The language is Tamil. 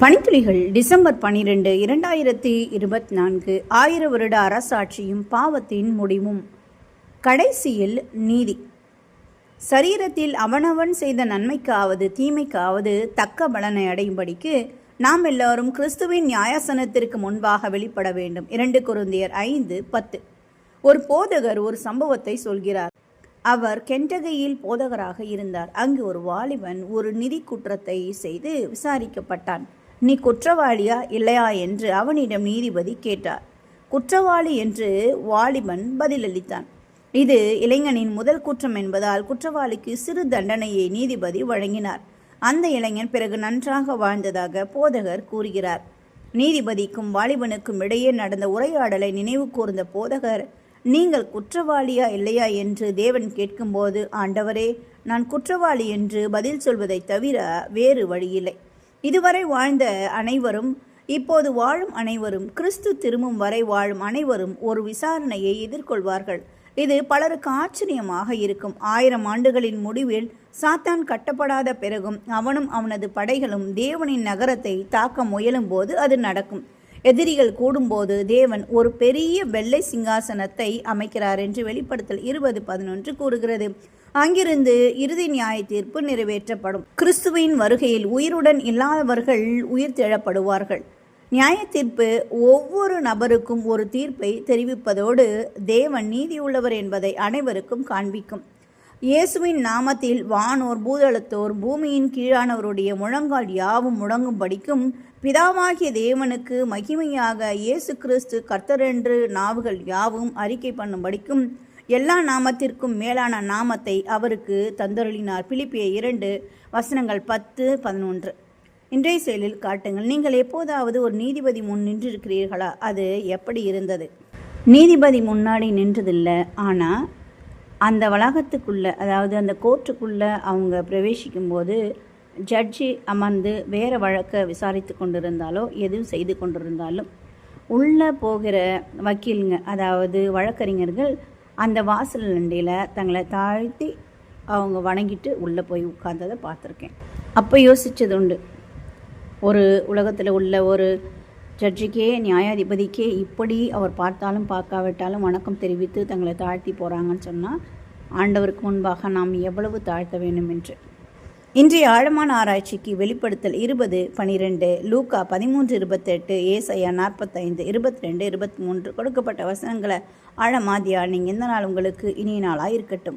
பனித்துளிகள் டிசம்பர் பனிரெண்டு இரண்டாயிரத்தி இருபத்தி நான்கு ஆயிர வருட அரசாட்சியும் பாவத்தின் முடிவும். கடைசியில் நீதி. சரீரத்தில் அவனவன் செய்த நன்மைக்காவது தீமைக்காவது தக்க பலனை அடையும்படிக்கு நாம் எல்லோரும் கிறிஸ்துவின் நியாயாசனத்திற்கு முன்பாக வெளிப்பட வேண்டும். இரண்டு குருந்தியர் ஐந்து பத்து. ஒரு போதகர் ஒரு சம்பவத்தை சொல்கிறார். அவர் கென்டகையில் போதகராக இருந்தார். அங்கு ஒரு வாலிபன் ஒரு நிதி குற்றத்தை செய்து விசாரிக்கப்பட்டான். நீ குற்றவாளியா இல்லையா என்று அவனிடம் நீதிபதி கேட்டார். குற்றவாளி என்று வாலிபன் பதிலளித்தான். இது இளைஞனின் முதல் குற்றம் என்பதால் குற்றவாளிக்கு சிறு தண்டனையை நீதிபதி வழங்கினார். அந்த இளைஞன் பிறகு நன்றாக வாழ்ந்ததாக போதகர் கூறுகிறார். நீதிபதிக்கும் வாலிபனுக்கும் இடையே நடந்த உரையாடலை நினைவு கூர்ந்த போதகர் நீங்கள் குற்றவாளியா இல்லையா என்று தேவன் கேட்கும்போது ஆண்டவரே நான் குற்றவாளி என்று பதில் சொல்வதைத் தவிர வேறு வழியில்லை. இதுவரை வாழ்ந்த அனைவரும் இப்போது வாழும் அனைவரும் கிறிஸ்து திரும்பும் வரை வாழும் அனைவரும் ஒரு விசாரணையை எதிர்கொள்வார்கள். இது பலருக்கு ஆச்சரியமாக இருக்கும். ஆயிரம் ஆண்டுகளின் முடிவில் சாத்தான் கட்டப்படாத பிறகும் அவனும் அவனது படைகளும் தேவனின் நகரத்தை தாக்க முயலும் போது அது நடக்கும். எதிரிகள் கூடும்போது தேவன் ஒரு பெரிய வெள்ளை சிங்காசனத்தை அமைக்கிறார் என்று வெளிப்படுத்தல் இருபது பதினொன்று கூறுகிறது. அங்கிருந்து இறுதி நியாய தீர்ப்பு நிறைவேற்றப்படும். கிறிஸ்துவின் வருகையில் உயிருடன் இல்லாதவர்கள் உயிர் தேழப்படுவார்கள். நியாய தீர்ப்பு ஒவ்வொரு நபருக்கும் ஒரு தீர்ப்பை தெரிவிப்பதோடு தேவன் நீதியுள்ளவர் என்பதை அனைவருக்கும் காண்பிக்கும். இயேசுவின் நாமத்தில் வானோர் பூதளத்தோர் பூமியின் கீழானவருடைய முழங்கால் யாவும் முழங்கும்படிக்கும் பிதாவாகிய தேவனுக்கு மகிமையாக இயேசு கிறிஸ்து கர்த்தரென்று நாவுகள் யாவும் அறிக்கை பண்ணும்படிக்கும் எல்லா நாமத்திற்கும் மேலான நாமத்தை அவருக்கு தந்தருளினார். பிலிப்பிய இரண்டு வசனங்கள் பத்து பதினொன்று. இன்றைய செயலில் காட்டுங்கள். நீங்கள் எப்போதாவது ஒரு நீதிபதி முன் நின்றிருக்கிறீர்களா? அது எப்படி இருந்தது? நீதிபதி முன்னாடி நின்றதில்லை. ஆனால் அந்த வளாகத்துக்குள்ளே அதாவது அந்த கோர்ட்டுக்குள்ளே அவங்க பிரவேசிக்கும்போது ஜட்ஜி அமர்ந்து வேறு வழக்கை விசாரித்து கொண்டிருந்தாலோ எதுவும் செய்து கொண்டிருந்தாலும் உள்ளே போகிற வக்கீலுங்க அதாவது வழக்கறிஞர்கள் அந்த வாசல் நண்டியில் தங்களை தாழ்த்தி அவங்க வணங்கிட்டு உள்ளே போய் உட்கார்ந்ததை பார்த்துருக்கேன். அப்போ யோசித்தது உண்டு. ஒரு உலகத்தில் உள்ள ஒரு ஜட்ஜிக்கே நியாயாதிபதிக்கே இப்படி அவர் பார்த்தாலும் பார்க்காவிட்டாலும் வணக்கம் தெரிவித்து தங்களை தாழ்த்தி போகிறாங்கன்னு சொன்னால் ஆண்டவருக்கு முன்பாக நாம் எவ்வளவு தாழ்த்த வேண்டும் என்று இன்றைய ஆழமான ஆராய்ச்சிக்கு வெளிப்படுத்தல் இருபது பனிரெண்டு லூக்கா பதிமூன்று இருபத்தெட்டு ஏசையா நாற்பத்தைந்து இருபத்தி ரெண்டு இருபத்தி மூன்று கொடுக்கப்பட்ட வசனங்களை ஆழமாதியா தியானிங்க இந்த நாள் உங்களுக்கு இனிய நாளாக இருக்கட்டும்